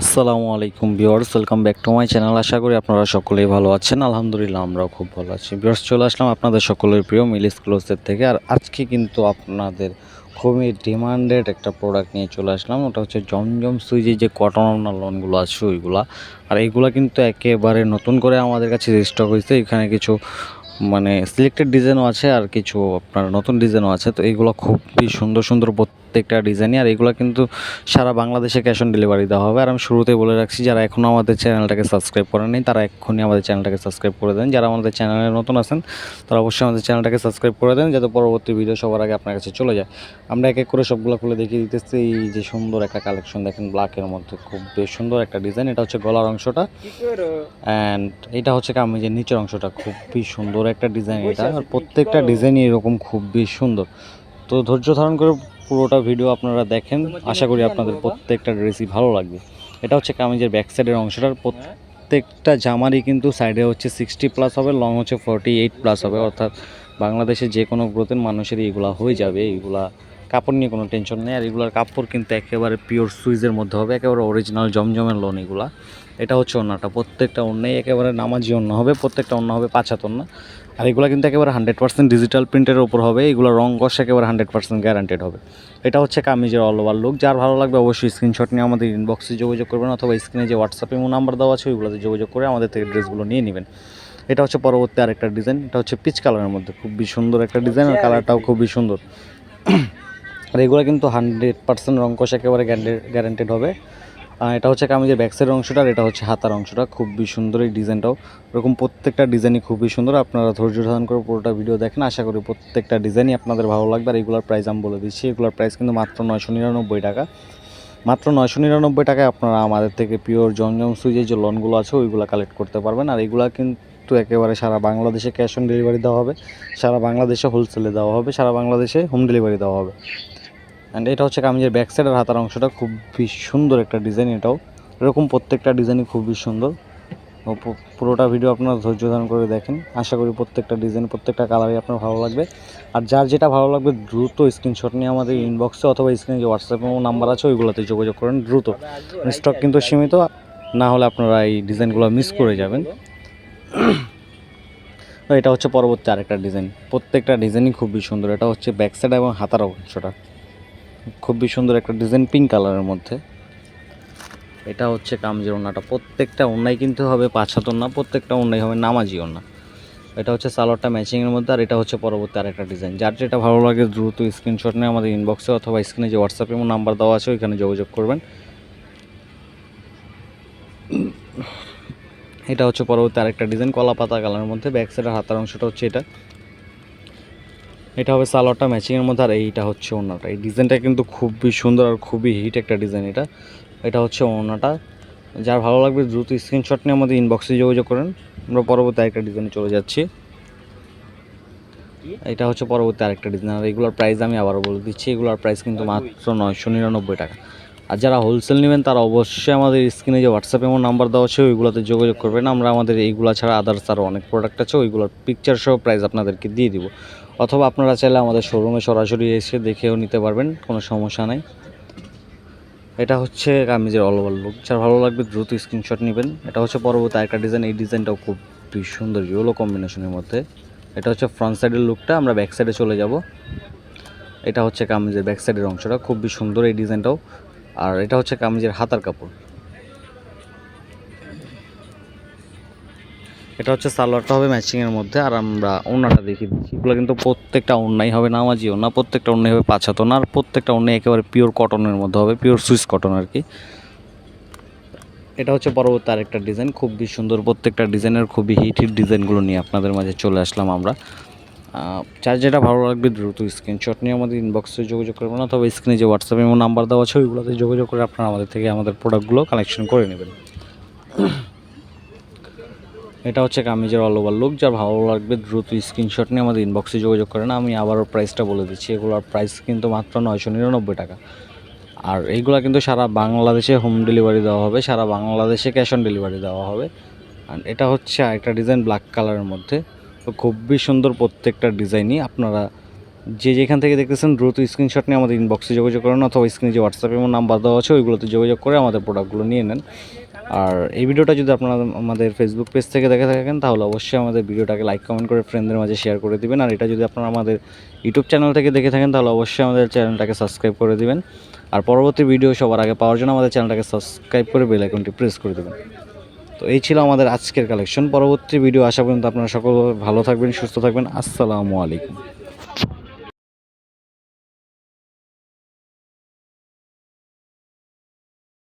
আসসালামু আলাইকুম viewers, welcome back to my channel. আশা করি আপনারা সকলেই ভালো আছেন। আলহামদুলিল্লাহ, আমরাও খুব ভালো আছি। ভিউয়ার্স, চলে আসলাম আপনাদের সকলের প্রিয় মিলিস ক্লোজের থেকে। আর আজকে কিন্তু আপনাদের খুবই ডিমান্ডেড একটা প্রোডাক্ট নিয়ে চলে আসলাম। ওটা হচ্ছে জমজম সুইজের যে কটন লোনগুলো আছে ওইগুলা। আর এইগুলা কিন্তু একেবারে নতুন করে আমাদের কাছে স্টক হয়েছে। এখানে কিছু মানে সিলেক্টেড ডিজাইনও আছে আর কিছু আপনার নতুন ডিজাইনও আছে। তো এইগুলো খুবই সুন্দর সুন্দর প্রত্যেকটা ডিজাইনই আর এগুলো কিন্তু সারা বাংলাদেশে ক্যাশ অন ডেলিভারি দেওয়া হবে। আর আমি শুরুতেই বলে রাখছি, যারা এখনও আমাদের চ্যানেলটাকে সাবস্ক্রাইব করেনি তারা এক্ষুনি আমাদের চ্যানেলটাকে সাবস্ক্রাইব করে দেন। যারা আমাদের চ্যানেলে নতুন আছেন, তারা অবশ্যই আমাদের চ্যানেলটাকে সাবস্ক্রাইব করে দেন, যাতে পরবর্তী ভিডিও সবার আগে আপনার কাছে চলে যায়। আমরা এক এক করে সবগুলো খুলে দেখিয়ে দিতেছি, এই যে সুন্দর একটা কালেকশন দেখেন ব্ল্যাকের মধ্যে খুব বেশ সুন্দর একটা ডিজাইন এটা হচ্ছে গলার অংশটা। অ্যান্ড এটা হচ্ছে কামিজের নিচের অংশটা, খুবই সুন্দর একটা ডিজাইন এটা। আর প্রত্যেকটা ডিজাইনই এরকম খুবই সুন্দর। তো ধৈর্য ধারণ করে পুরোটা ভিডিও আপনারা দেখেন। আশা করি আপনাদের প্রত্যেকটা ড্রেসই ভালো লাগবে। এটা হচ্ছে কামিজের ব্যাক সাইডের অংশটার প্রত্যেকটা জামারই কিন্তু সাইডে হচ্ছে সিক্সটি প্লাস হবে লং হচ্ছে ফর্টি এইট প্লাস হবে। অর্থাৎ বাংলাদেশে যে কোনো গ্রোথের মানুষেরই এগুলা হয়ে যাবে। এইগুলা কাপড় নিয়ে কোনো টেনশন নেই। আর এগুলার কাপড় কিন্তু একেবারে পিওর সুইজের মধ্যে হবে, একেবারে অরিজিনাল জমজমের লোন এগুলা। এটা হচ্ছে অন্যটা। প্রত্যেকটা অন্যায় একেবারে নামাজি অন্য হবে, প্রত্যেকটা অন্য হবে পাঁচ হাত অন্য আর এগুলো কিন্তু একেবারে হান্ড্রেড পার্সেন্ট ডিজিটাল প্রিন্টের ওপর হবে, এগুলো রং কষ একেবারে হান্ড্রেড পার্সেন্ট গ্যারান্টেড হবে। এটা হচ্ছে কামিজের অল ওভার লুক যার ভালো লাগবে অবশ্যই স্ক্রিনশট নিয়ে আমাদের ইনবক্সে যোগাযোগ করবেন অথবা স্ক্রিনে যে হোয়াটসঅ্যাপে নাম্বার দেওয়া আছে, ওইগুলোতে যোগাযোগ করে আমাদের থেকে ড্রেসগুলো নিয়ে নেবেন। এটা হচ্ছে পরবর্তী আরেকটা ডিজাইন এটা হচ্ছে পিচ কালারের মধ্যে, খুবই সুন্দর একটা ডিজাইন আর কালারটাও খুবই সুন্দর। আর এগুলো কিন্তু হান্ড্রেড পার্সেন্ট রং কষ একেবারে গ্যারান্টেড হবে। এটা হচ্ছে কামিজের ব্যাকসাইড অংশটা আর এটা হচ্ছে হাতার অংশটা। খুবই সুন্দর এই ডিজাইনটাও। এরকম প্রত্যেকটা ডিজাইনই খুবই সুন্দর। আপনারা ধৈর্য ধারণ করে পুরোটা ভিডিও দেখেন। আশা করি প্রত্যেকটা ডিজাইনই আপনাদের ভালো লাগবে। আর এগুলোর প্রাইস আমি বলে দিচ্ছি। এগুলোর প্রাইস কিন্তু মাত্র নয়শো নিরানব্বই টাকা। মাত্র নয়শো নিরানব্বই টাকায় আপনারা আমাদের থেকে পিওর জমজম সুইজের যে লোনগুলো আছে, ওইগুলো কালেক্ট করতে পারবেন। আর এগুলো কিন্তু একেবারে সারা বাংলাদেশে ক্যাশ অন ডেলিভারি দেওয়া হবে। সারা বাংলাদেশে হোলসেলে দেওয়া হবে। সারা বাংলাদেশে হোম ডেলিভারি দেওয়া হবে। অ্যান্ড এটা হচ্ছে কামিজের ব্যাক সাইডের হাতার অংশটা খুবই সুন্দর একটা ডিজাইন এটাও। এরকম প্রত্যেকটা ডিজাইনই খুবই সুন্দর। পুরোটা ভিডিও আপনারা ধৈর্য ধারণ করে দেখেন। আশা করি প্রত্যেকটা ডিজাইন প্রত্যেকটা কালারই আপনার ভালো লাগবে। আর যার যেটা ভালো লাগবে দ্রুত স্ক্রিনশট নিয়ে আমাদের ইনবক্সে অথবা স্ক্রিনে যে হোয়াটসঅ্যাপে নাম্বার আছে, ওইগুলোতে যোগাযোগ করেন দ্রুত। স্টক কিন্তু সীমিত, না হলে আপনারা এই ডিজাইনগুলো মিস করে যাবেন। এটা হচ্ছে পরবর্তী আরেকটা ডিজাইন প্রত্যেকটা ডিজাইনই খুবই সুন্দর। এটা হচ্ছে ব্যাক সাইড এবং হাতার অংশটা। খুবই সুন্দর একটা ডিজাইন পিঙ্ক কালারের মধ্যে। এটা হচ্ছে কামজের ওন্নাটা প্রত্যেকটা ওন্নাই কিন্তু হবে পাঁচ হাত ওন্না প্রত্যেকটা ওন্নাই হবে নামাজি ওন্না এটা হচ্ছে সালোয়ারটা ম্যাচিংয়ের মধ্যে, আর এটা হচ্ছে পরবর্তী আরেকটা ডিজাইন যার যেটা ভালো লাগে দ্রুত স্ক্রিনশট নিয়ে আমাদের ইনবক্সে অথবা স্ক্রিনে যে হোয়াটসঅ্যাপে এবং নাম্বার দেওয়া আছে, ওইখানে যোগাযোগ করবেন। এটা হচ্ছে পরবর্তী আরেকটা ডিজাইন কলা পাতা কালারের মধ্যে। ব্যাক সাইডের হাতার অংশটা হচ্ছে এটা। এটা হবে সালোয়ারটা ম্যাচিংয়ের মধ্যে আর এইটা হচ্ছে ওনাটা এই ডিজাইনটা কিন্তু খুবই সুন্দর আর খুবই হিট একটা ডিজাইন এটা। এটা হচ্ছে ওনাটা যার ভালো লাগবে দ্রুত স্ক্রিনশট নিয়ে আমাদের ইনবক্সে যোগাযোগ করেন। আমরা পরবর্তী আরেকটা ডিজাইনে চলে যাচ্ছি। এটা হচ্ছে পরবর্তী আরেকটা ডিজাইন আর এগুলোর প্রাইস আমি আবারও বলে দিচ্ছি। এগুলোর প্রাইস কিন্তু মাত্র নয়শো নিরানব্বই টাকা। আর যারা হোলসেল নেবেন, তারা অবশ্যই আমাদের স্ক্রিনে যে হোয়াটসঅ্যাপ এবং নাম্বার দেওয়া আছে, ওইগুলোতে যোগাযোগ করবেন। আমরা আমাদের এইগুলো ছাড়া আদার্স আরও অনেক প্রোডাক্ট আছে, ওইগুলোর পিকচার সহ প্রাইস আপনাদেরকে দিয়ে দিব। অথবা আপনারা চাইলে আমাদের শোরুমে সরাসরি এসে দেখেও নিতে পারবেন, কোনো সমস্যা নাই। এটা হচ্ছে কামিজের অল ওভার লুক যার ভালো লাগবে দ্রুত স্ক্রিনশট নেবেন। এটা হচ্ছে পরবর্তী আরেকটা ডিজাইন এই ডিজাইনটাও খুব সুন্দর ইয়েলো কম্বিনেশনের মধ্যে। এটা হচ্ছে ফ্রন্ট সাইডের লুকটা আমরা ব্যাক সাইডে চলে যাব। এটা হচ্ছে কামিজের ব্যাক সাইডের অংশটা। খুবই সুন্দর এই ডিজাইনটাও আর এটা হচ্ছে কামিজের হাতার কাপড়। এটা হচ্ছে সালোয়ারটা হবে ম্যাচিংয়ের মধ্যে, আর আমরা ওনাটা দেখিয়ে দিচ্ছি। এগুলো কিন্তু প্রত্যেকটা ওনাই হবে নামাজি ওনা প্রত্যেকটা ওনাই হবে পাঁচ ওনা আর প্রত্যেকটা ওনাই একেবারে পিওর কটনের মধ্যে হবে পিওর সুইস কটন আর কি। এটা হচ্ছে পরবর্তী আরেকটা ডিজাইন খুবই সুন্দর প্রত্যেকটা ডিজাইনের খুবই হিট হিট ডিজাইনগুলো নিয়ে আপনাদের মাঝে চলে আসলাম আমরা। যেটা ভালো লাগবে দ্রুত স্ক্রিনশট নিয়ে আমাদের ইনবক্সে যোগাযোগ করবেন অথবা স্ক্রিনে যে হোয়াটসঅ্যাপ এবং নাম্বার দেওয়া আছে, ওইগুলোতে যোগাযোগ করে আপনারা আমাদের থেকে আমাদের প্রোডাক্টগুলো কালেকশন করে নেবেন। এটা হচ্ছে কামিজের অল ওভার লুক যার ভালো লাগবে দ্রুত স্ক্রিনশট নিয়ে আমাদের ইনবক্সে যোগাযোগ করেন। আমি আবারও প্রাইসটা বলে দিচ্ছি, এগুলোর প্রাইস কিন্তু মাত্র নয়শো নিরানব্বই টাকা। আর এইগুলো কিন্তু সারা বাংলাদেশে হোম ডেলিভারি দেওয়া হবে, সারা বাংলাদেশে ক্যাশ অন ডেলিভারি দেওয়া হবে। আর এটা হচ্ছে আরেকটা ডিজাইন ব্ল্যাক কালারের মধ্যে। তো খুবই সুন্দর প্রত্যেকটা ডিজাইনই আপনারা যে যেখান থেকে দেখতেছেন দ্রুত স্ক্রিনশট নিয়ে আমাদের ইনবক্সে যোগাযোগ করেন অথবা স্ক্রিনে যে হোয়াটসঅ্যাপে এবং নাম্বার দেওয়া আছে, ওইগুলোতে যোগাযোগ করে আমাদের প্রোডাক্টগুলো নিয়ে নেন। আর এই ভিডিওটা যদি আপনারা আমাদের ফেসবুক পেজ থেকে দেখে থাকেন, তাহলে অবশ্যই আমাদের ভিডিওটাকে লাইক কমেন্ট করে ফ্রেন্ডদের মাঝে শেয়ার করে দিবেন। আর এটা যদি আপনারা আমাদের ইউটিউব চ্যানেল থেকে দেখে থাকেন, তাহলে অবশ্যই আমাদের চ্যানেলটাকে সাবস্ক্রাইব করে দিবেন। আর পরবর্তী ভিডিও সবার আগে পাওয়ার জন্য আমাদের চ্যানেলটাকে সাবস্ক্রাইব করে বেল আইকনটি প্রেস করে দেবেন। তো এই ছিল আমাদের আজকের কালেকশন পরবর্তী ভিডিও আসা পর্যন্ত আপনারা সকল ভালো থাকবেন, সুস্থ থাকবেন। আসসালামু আলাইকুম।